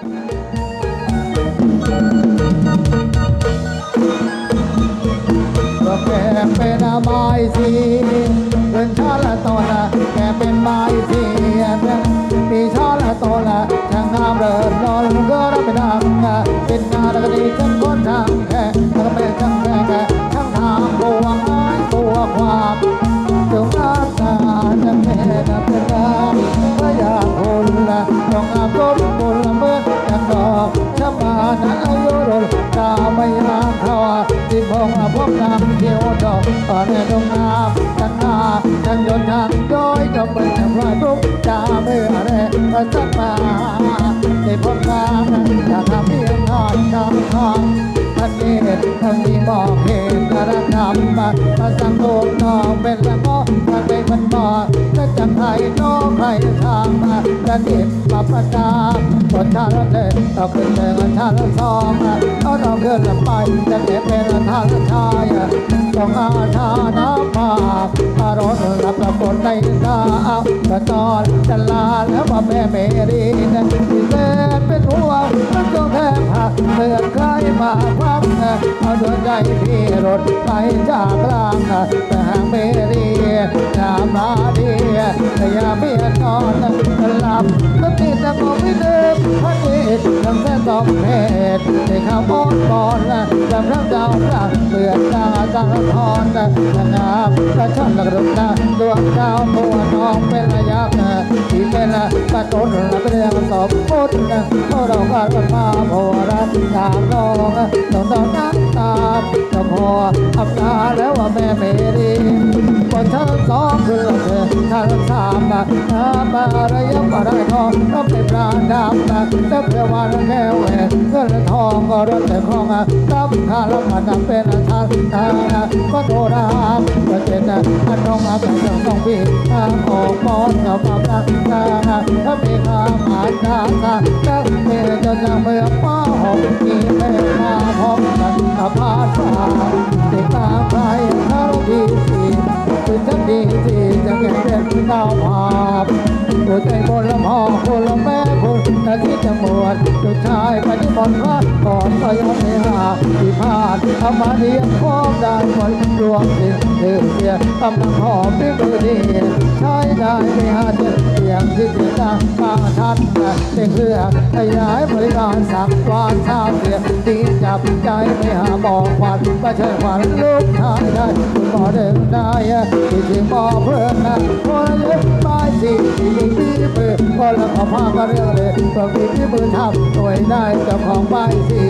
ก็ อกตอนนี้ดงน้ำจันนาจังยนทางย้อยก็เปิดพลายรุกจาเมื่อแรก็จะมาในพบนางจะทำเพียงทอดจำทอง ท่านนี้ท่านนี้มองเห็นกระทำมามาสังโลกน้องเป็นละมอท่านเป็นมันบอกจะจังไทยน้องใครทางมาจะเด็ดมาประจามบนชาละเดินเอาขึ้นเดินชาละสองเอาเราเกินละไปจะเก็บเป็นทางชายต้องอาชาน้ำมาอารมณ์รับประกฏในตาเอากระตอนจะลาแล้วว่าแม่เมรีนที่แสนเป็นห่วงมันก็แทบหักเมื่อใครมาพับเอาดวงใจพี่รถไปจากกลางแต่หางเมรีน้ำมาดีอย่าเบียดนอนหลับก็ติดแต่มองไม่เดิมพันเอ็ดทำแค่ต้องเพศในข้าวอ้อนก่อนจำรักดาวรักเปลือกตาตาทอนนะงามกระชอนกระดุกดวงดาวตัวน้องเป็นระยะที่เป็นกระตุ้นและเป็นเรื่องสอบพุทธเพราะเรากันมาพอรักตามน้องต้องต้องน้ำตาต้องพออับตาแล้วว่าแม่เมรี บนชั้นสองคือเธอชั้นสามมามาระยะอะไรทองต้องเป็นปราดำนะแต่เพื่อวันแก้วแหวนเงินทองก็รถแต่คลองรับค่าแล้วมันเป็นทางทางก็โทรรามก็เจ็ดนะอันน้องอาไปต้องต้องพี่ทางออกมอนกับความรักทางถ้ามีข้ามาทางทางแล้วเมื่อจะจะเมื่อป้าหอมกีแม่มาพร้อมกันกับพาสาเด็กตาใครเขาดีสิ คือฉันดีสิจะเก็บเป็นดาวภาพหัวใจคนละพ่อคนละแม่คนแต่ที่จะหมดลูกชายไปที่บนพระก่อนก็ยังไม่หาที่พลาดเอามาเรียกพ้อมได้หมดรวมสิ้นเดือดเสียกำลังหอมด้วยมือดีใช้ได้ไม่หาเจ็บเสียงที่เสียดังมาทันเป็นเครื่อขยายบริการสักวันชาเสียดีจับใจไม่หาบอกควันไม่ใช่ควันลูกชายได้คุณหมอเดินได้ที่ถึงหมอเพื่อนนะคนเย็บไม้สีที่มีมือคนละขอพาก็เรื่องเลยตัวมีที่มือทำหน่วยได้เจ้าของไม้สี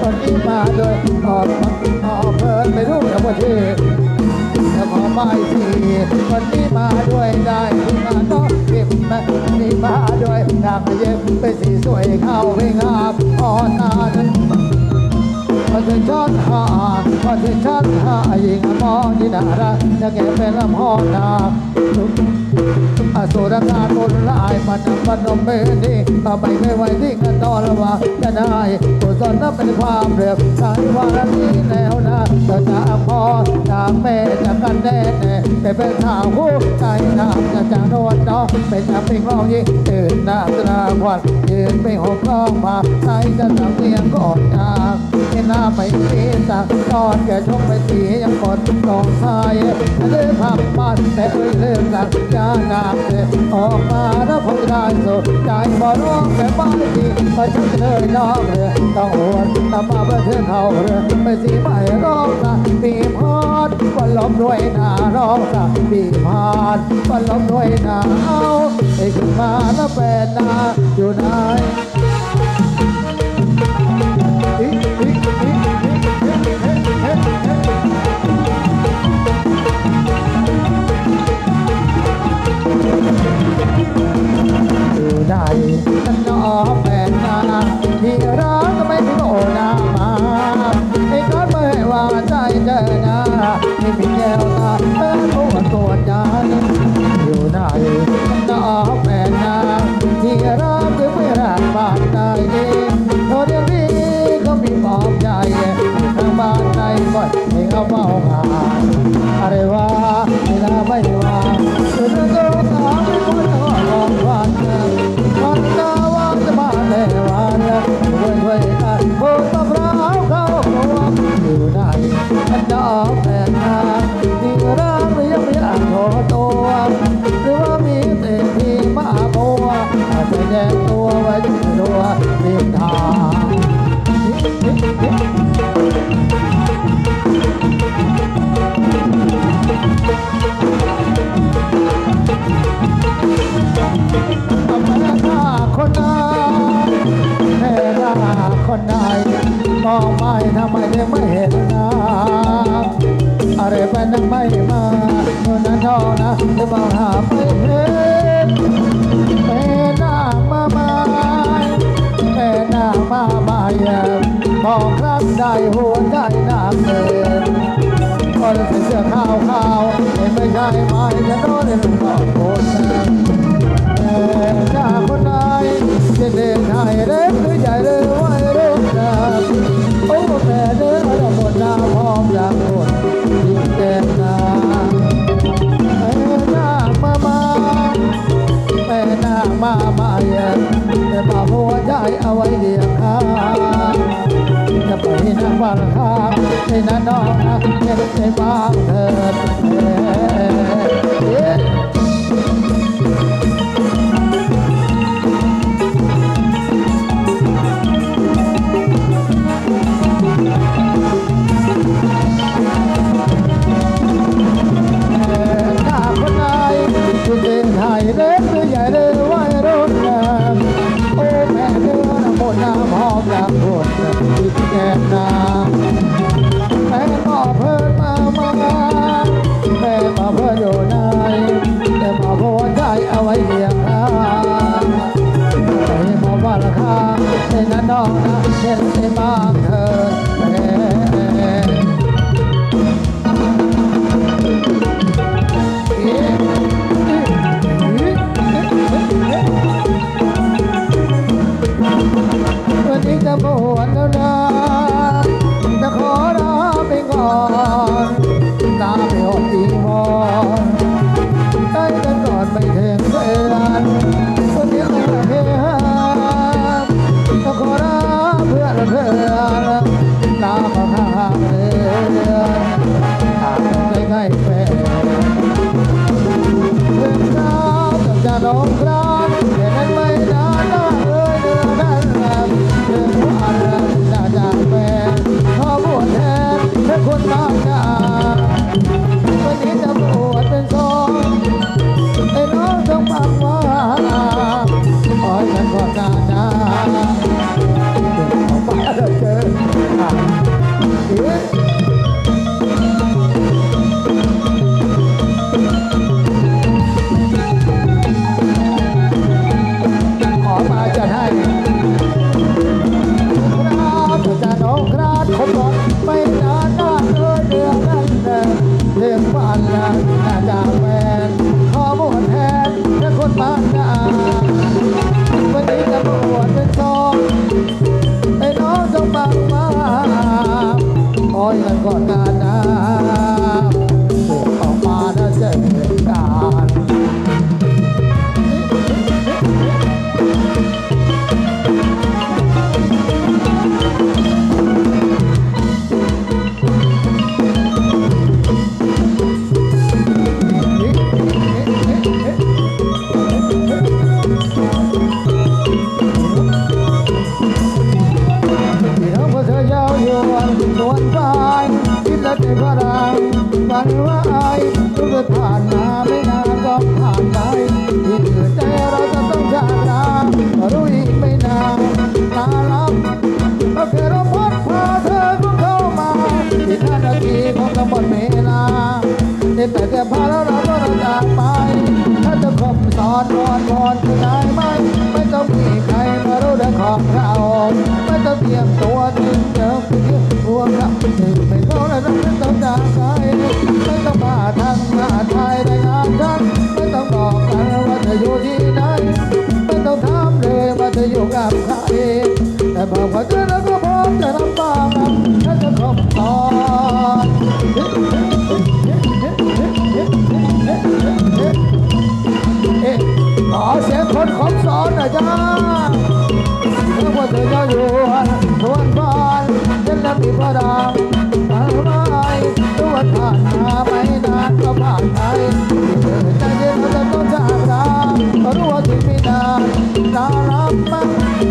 คนนี้มาโดยขอบขอเพิ่นไม่รู้จะว่าชื่อเจ้าของไม้สีวันนี้มาด้วยได้ที่มาต้องเก็บแม่นี่มาด้วยนางเย็บไปสีสวยเข้าไปงามอ่อนนาน พอถึงชั้นหาพอายิงมองที่นารักาอสุรกาตุลลายมันมันมเบนี่ไม่ไม่ไหวที่กันตอนว่าจะได้กุศลนั้นเป็นความเรียบสายวาระนี้แล้วนะจะจาพ่อจากแม่จากกันแน่แน่แต่เป็นสาวคู่ใจน้ำจะจากโดนน้องเป็นจากเป็นร้องยิ่งตื่นน้ำตราควันยืนไม่หกร้องมาใจจะทำเสียงก่อนจากเห็นหน้าไม่ตีสักตอนแก่ชกไปสียังกดกองทรายเลื่อนพับบ้านแต่เอ้ยเลื่อนสักจานามเสออกมาแล้วผมได้สุดใจบ่ร้องแต่บ้านดีก็ฉันเลยน้องเรือต้องอวดตามมาเพื่อเธอเขาเรือไม่สีไม่ร้องนะปีพอดวันลมด้วยนาร้องนะปีพอดวันลมด้วยนาเอาไอ้ขึ้นมาแล้วแฟนนาอยู่ไหน ใดฉันนอแฟนนาที่รักก็ไม่ถึงโอนามาไอ้ก้อนไม่ว่าใจเจอหน้าไม่มีแก้วตาเมื่อตัวตัวใจอยู่ไหนฉันนอแฟนนาที่รักก็ไม่รักบ้านใดโทษเรื่องนี้เขามีปอบใจทางบ้านใดบ่อยให้เขาเฝ้างานอะไร องไปทำไมยังไม่เห็นนะอะไรเปยังไม่มาเมื่อนั้นองนะจะมองหาไม่เห็นเป็นหน้ามาไม่เป็นหน้ามาไม้มองครั้งใดหัวใจน้ำเงินคนใส่เสื้อขาวขาวไม่ใช่ไม่จะโดนเรื่อกคนแต่จาคนใดจะเดินหายเร็วหรือใหญ่เร็ว แต่เนื้อบนน้ำหอมอย่าหมดยิ่งแดงนาแม่นางมามาแม่นางมามาเย็นแต่มาหัวใจเอาไว้เดีงข้าจะไปนั่งวันข้างน้นน้องนะเจ็บบางเธอ แต่บอกว่าเจอแล้วก็บร้อมจะรับตามถ้าจะครบตอนเอ๊ะขอเสียงคนของสอนนะอยจ้าแล้วว่าเธอจะอยู่ทวนบ้านเล่นวมีพระดามทำไมตัวผ่านมาไม่นานก็ผ่านไปใจเย็นเราจะต้องจากเราะรู้ว่าถึงไม่นานนาน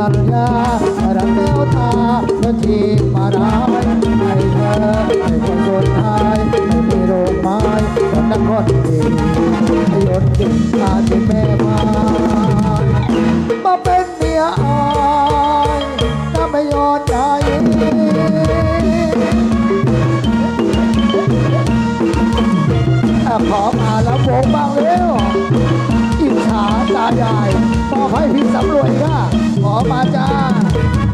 รักเดียวตาเธอจีมาให้เด้คนต้ายให้มีโรคไม้คนนัคนดีให้ยศจิตาที่แม่มามาเป็นเมียอายถ้าไม่อมใจขอมาแล้วโบกบ้างเร็วอิจฉาตาใหญ่ขอให้พี่สำรวยค่ะ 我发家。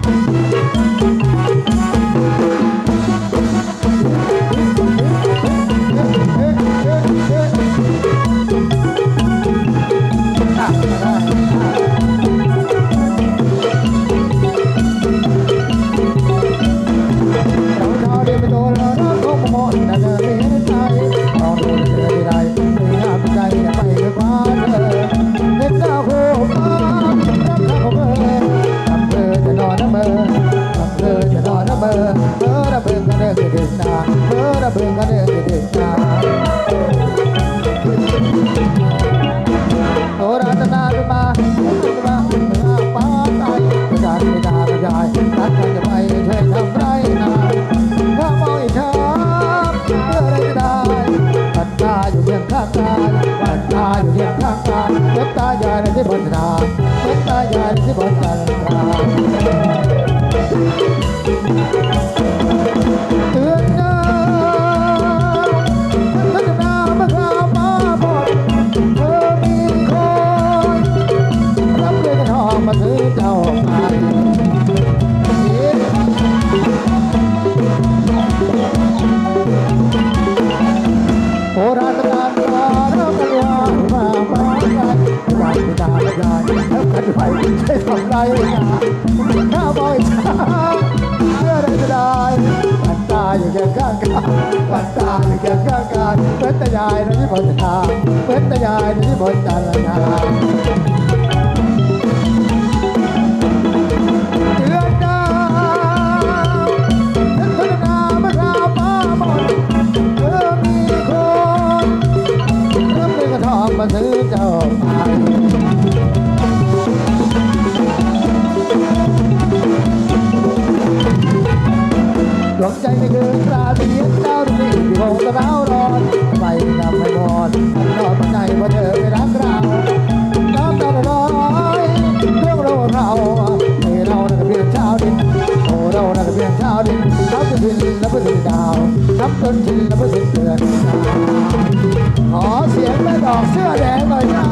ลงใจไม่เนราเสียเจ้ารู้ที่คงจะร้อนไปนำไม่หมดนอนใจว่าเธอไม่รักเราน้ำตาร้อยเรื่องเราเราเรานั่นเพียงเช้าดินโอ้เรานั่นเพียงเช้าดินนับจนถึงนับจนถึงดาวนับจนถึงนับจนถึงเดือน ขอเสียงแม่ดอกเสื้อแดงหน่อยนะ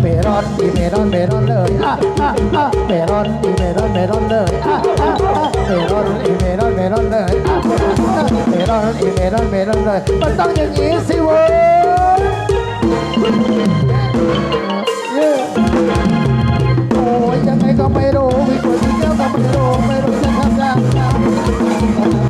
เมรอนดีเมรอนเมรอนเลยอะอะอะเมรอนดีเมรอนเมรอนเลยอะอะอะเมรอนอีเมรอนเมรอนเลยอะอะเมรอนอีเมรอนเมรอนเลยมันต้องอย่างนี้สิเว้ยโอ้ยยังไงก็ไม่รู้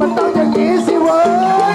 มันต้องอย่างนี้สิเว้ย